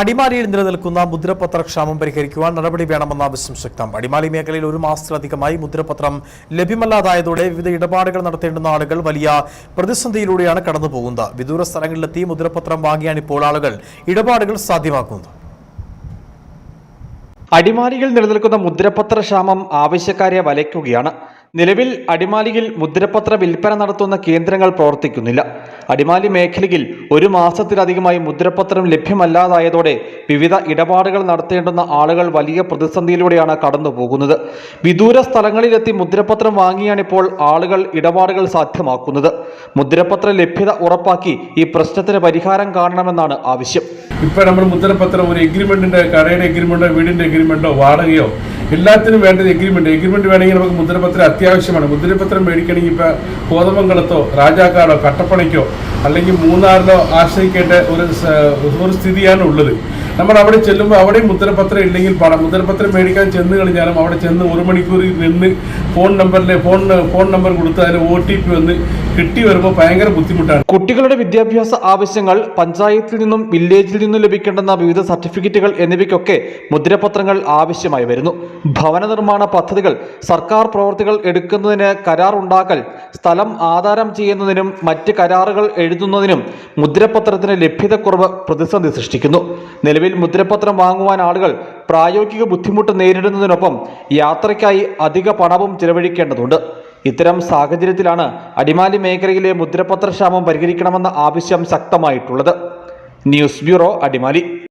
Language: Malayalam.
അടിമാലിയിൽ നിലനിൽക്കുന്ന മുദ്രപത്ര ക്ഷാമം പരിഹരിക്കുവാൻ നടപടി വേണമെന്ന ആവശ്യം ശക്തം. അടിമാലി മേഖലയിൽ ഒരു മാസത്തിലധികമായി മുദ്രപത്രം ലഭ്യമല്ലാതായതോടെ വിവിധ ഇടപാടുകൾ നടത്തേണ്ടുന്ന ആളുകൾ വലിയ പ്രതിസന്ധിയിലൂടെയാണ് കടന്നുപോകുന്നത്. വിദൂര സ്ഥലങ്ങളിലെത്തി മുദ്രപത്രം വാങ്ങിയാണ് ഇപ്പോൾ ആളുകൾ ഇടപാടുകൾ സാധ്യമാക്കുന്നത്. അടിമാലിയിൽ നിലനിൽക്കുന്ന മുദ്രപത്ര ക്ഷാമം ആവശ്യക്കാരെ വലയ്ക്കുകയാണ്. നിലവിൽ അടിമാലിയിൽ മുദ്രപത്ര വിൽപ്പന നടത്തുന്ന കേന്ദ്രങ്ങൾ പ്രവർത്തിക്കുന്നില്ല. അടിമാലി മേഖലയിൽ ഒരു മാസത്തിലധികമായി മുദ്രപത്രം ലഭ്യമല്ലാതായതോടെ വിവിധ ഇടപാടുകൾ നടത്തേണ്ടുന്ന ആളുകൾ വലിയ പ്രതിസന്ധിയിലൂടെയാണ് കടന്നുപോകുന്നത്. വിദൂര സ്ഥലങ്ങളിലെത്തി മുദ്രപത്രം വാങ്ങിയാണിപ്പോൾ ആളുകൾ ഇടപാടുകൾ സാധ്യമാക്കുന്നത്. മുദ്രപത്ര ലഭ്യത ഉറപ്പാക്കി ഈ പ്രശ്നത്തിന് പരിഹാരം കാണണമെന്നാണ് ആവശ്യം. ഇപ്പോൾ നമ്മൾ മുദ്രപത്രം ഒരു എഗ്രിമെന്റിന്റെ കടയുടെ എഗ്രിമെന്റോ വീടിന്റെ എഗ്രിമെന്റോ വാടകയോ എല്ലാത്തിനും വേണ്ടത് എഗ്രിമെന്റ് എഗ്രിമെന്റ് വേണമെങ്കിൽ നമുക്ക് മുദ്രപത്രം അത്യാവശ്യമാണ്. മുദ്രപത്രം മേടിക്കണമെങ്കിൽ ഇപ്പൊ കോതമംഗലത്തോ രാജാക്കാടോ കട്ടപ്പണിക്കോ അല്ലെങ്കിൽ മൂന്നാറിലോ ആശ്രയിക്കേണ്ട ഒരു ഒരു സ്ഥിതിയാണ് ഉള്ളത്. നമ്മൾ അവിടെ ചെല്ലുമ്പോൾ അവിടെയും മുദ്രപത്രം ഇല്ലെങ്കിൽ പാടാം. മുദ്രപത്രം മേടിക്കാൻ ചെന്ന് കഴിഞ്ഞാലും അവിടെ ചെന്ന് ഒരു മണിക്കൂർ നിന്ന് ഫോൺ നമ്പറിലെ ഫോൺ ഫോൺ നമ്പർ കൊടുത്ത് അതിന് ഒ ടി പി വന്ന് കിട്ടി വരുമ്പോൾ ഭയങ്കര ബുദ്ധിമുട്ടാണ്. കുട്ടികളുടെ വിദ്യാഭ്യാസ ആവശ്യങ്ങൾ പഞ്ചായത്തിൽ നിന്നും വില്ലേജിൽ നിന്നും ലഭിക്കേണ്ടുന്ന വിവിധ സർട്ടിഫിക്കറ്റുകൾ എന്നിവയ്ക്കൊക്കെ മുദ്രപത്രങ്ങൾ ആവശ്യമായി വരുന്നു. ഭവന നിർമ്മാണ പദ്ധതികൾ സർക്കാർ പ്രവൃത്തികൾ എടുക്കുന്നതിന് കരാർ ഉണ്ടാക്കൽ സ്ഥലം ആധാരം ചെയ്യുന്നതിനും മറ്റ് കരാറുകൾ എഴുതുന്നതിനും മുദ്രപത്രത്തിന് ലഭ്യതക്കുറവ് പ്രതിസന്ധി സൃഷ്ടിക്കുന്നു. നിലവിൽ മുദ്രപത്രം വാങ്ങുവാൻ ആളുകൾ പ്രായോഗിക ബുദ്ധിമുട്ട് നേരിടുന്നതിനൊപ്പം യാത്രയ്ക്കായി അധിക പണവും ചിലവഴിക്കേണ്ടതുണ്ട്. ഇത്തരം സാഹചര്യത്തിലാണ് അടിമാലി മേഖലയിലെ മുദ്രപത്ര ക്ഷാമം പരിഹരിക്കണമെന്ന ആവശ്യം ശക്തമായിട്ടുള്ളത്. News bureau Adimali.